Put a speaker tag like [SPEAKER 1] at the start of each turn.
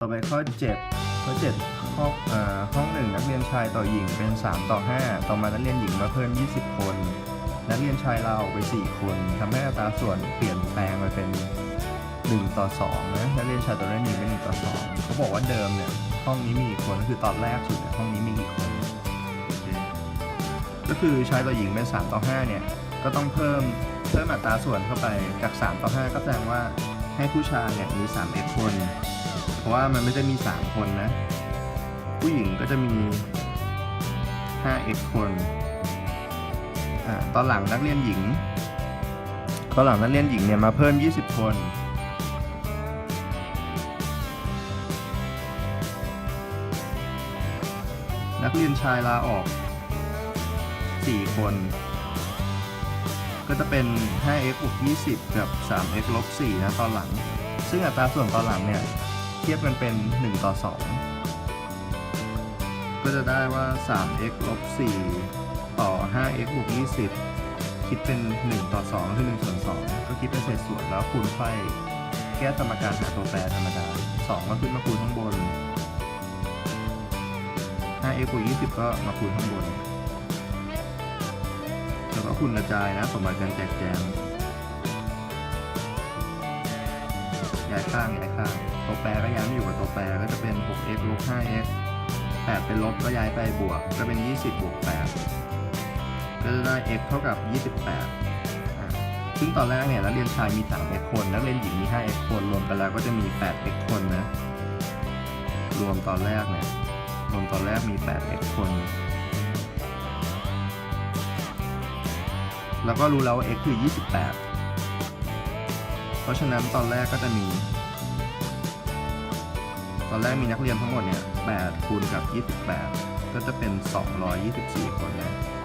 [SPEAKER 1] ต่อไปข้อ 7 ข้อ7ห้องเอ่อห้องหนึ่งนักเรียนชายต่อหญิงเป็น 3 ต่อ 5 ต่อมานักเรียนหญิงมาเพิ่ม 20 คน นักเรียนชายลาออกไป 4 คนทำให้อัตราส่วนเปลี่ยนแปลงไปเป็น 1 ต่อ2นะนักเรียนชายต่อนักเรียนหญิงเป็น1ต่อ2เขาบอกว่าเดิมเนี่ยห้องนี้มีกี่คนก็คือตอนแรกสุดเนี่ยห้องนี้มีกี่คนก็คือชายต่อหญิงเป็น 3 ต่อ 5 เนี่ย ก็ต้องเพิ่มเพิ่มอัตราส่วนเข้าไปจาก 3 ต่อ 5 ก็แสดงว่าให้ผู้ชายเนี่ยมี 3x คน ราะว่ามันไม่ได้มี 3 คนนะ ผู้หญิงก็จะมี 5x คนอ่าตอนหลังนักเรียนหญิง ตอนหลังนักเรียนหญิงเนี่ยมาเพิ่ม 20 คน นักเรียนชายลาออก 4 คน ก็จะเป็น 5x บวก20 กับ 3x ลบ4นะตอนหลัง ซึ่งอัตราส่วนตอนหลังเนี่ย ทียบกันเป็น 1 ต่อ 2 ก็จะได้ว่า 3x ลบ4ต่อ 5x บวก20 คิดเป็น 1 ต่อ 2 คือ 1 ส่วน 2 ก็คิดเป็นเศษส่วนแล้วคูณไขว้แก้สมการหาตัวแปรธรรมดา 2 ก็ขึ้นมาคูณข้างบน 5x บวก20 ก็มาคูณข้างบน แล้วก็คูณกระจายนะสมบัติการแจกแจงย้ายข้างย้ายข้าง ตัวแปรก็ย้ายมาอยู่กับตัวแปรก็จะเป็น 6x ลบ 5x 8 เป็นลบก็ย้ายไปบวก ก็เป็น 20 บวก 8 ก็จะได้ x เท่ากับ 28 ซึ่งตอนแรกเนี่ยนักเรียนชายมี 3x คน นักเรียนหญิงมี 5x คน รวมกันแล้วก็จะมี 8x คนนะ รวมตอนแรกเนี่ยรวมตอนแรกมี 8x คนแล้วก็รู้แล้วว่า x คือ 28 เพราะฉะนั้นตอนแรกก็จะมี อนแรกมีนักเรียนทั้งหมดเนี่ย8คูณกับ 28 ก็จะเป็น 224 คนนะ